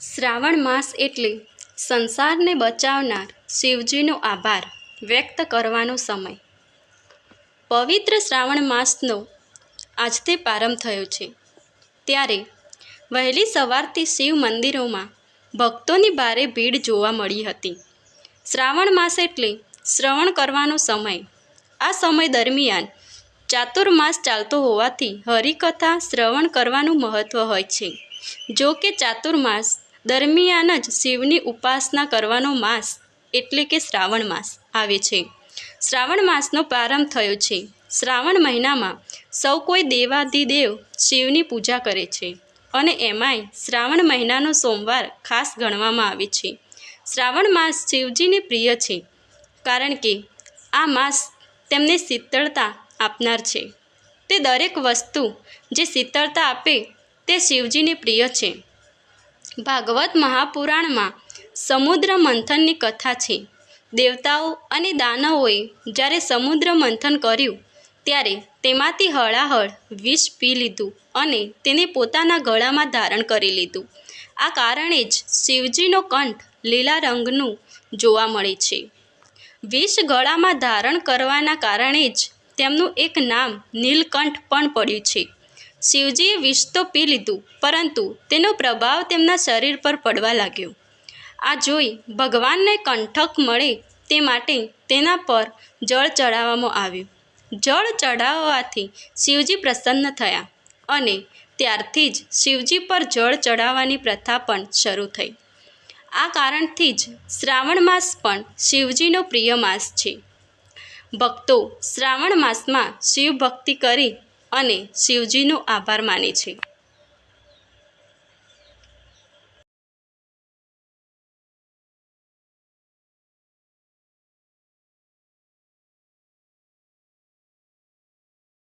શ્રાવણ માસ એટલે સંસારને બચાવનાર શિવજીનો આભાર વ્યક્ત કરવાનો સમય. પવિત્ર શ્રાવણ માસનો આજથી પ્રારંભ થયો છે. ત્યારે વહેલી સવારથી શિવ મંદિરોમાં ભક્તોની ભારે ભીડ જોવા મળી હતી. શ્રાવણ માસ એટલે શ્રવણ કરવાનો સમય. આ સમય દરમિયાન ચાતુર્માસ ચાલતો હોવાથી હરિકથા શ્રવણ કરવાનું મહત્ત્વ હોય છે. જો કે ચાતુર્માસ દરમિયાન જ શિવની ઉપાસના કરવાનો માસ એટલે કે શ્રાવણ માસ આવે છે. શ્રાવણ માસનો પ્રારંભ થયો છે. શ્રાવણ મહિનામાં સૌ કોઈ દેવાધિદેવ શિવની પૂજા કરે છે અને એમાંય શ્રાવણ મહિનાનો સોમવાર ખાસ ગણવામાં આવે છે. શ્રાવણ માસ શિવજીને પ્રિય છે કારણ કે આ માસ તેમને શીતળતા આપનાર છે. તે દરેક વસ્તુ જે શીતળતા આપે તે શિવજીને પ્રિય છે. ભાગવત મહાપુરાણમાં સમુદ્ર મંથનની કથા છે. દેવતાઓ અને દાનવોએ જ્યારે સમુદ્ર મંથન કર્યું, ત્યારે તેમાંથી હળાહળ વિષ પી લીધું અને તેને પોતાના ગળામાં ધારણ કરી લીધું. આ કારણે જ શિવજીનો કંઠ લીલા રંગનું જોવા મળે છે. વિષ ગળામાં ધારણ કરવાના કારણે જ તેમનું એક નામ નીલકંઠ પણ પડ્યું છે. શિવજીએ વિષ તો પી લીધું, પરંતુ તેનો પ્રભાવ તેમના શરીર પર પડવા લાગ્યો. આ જોઈ ભગવાનને કંઠક મળે તે માટે તેના પર જળ ચડાવવામાં આવ્યું. જળ ચડાવવાથી શિવજી પ્રસન્ન થયા અને ત્યારથી જ શિવજી પર જળ ચડાવવાની પ્રથા પણ શરૂ થઈ. આ કારણથી જ શ્રાવણ માસ પણ શિવજીનો પ્રિય માસ છે. ભક્તો શ્રાવણ માસમાં શિવ ભક્તિ કરી અને શિવજીનો આભાર માને છે.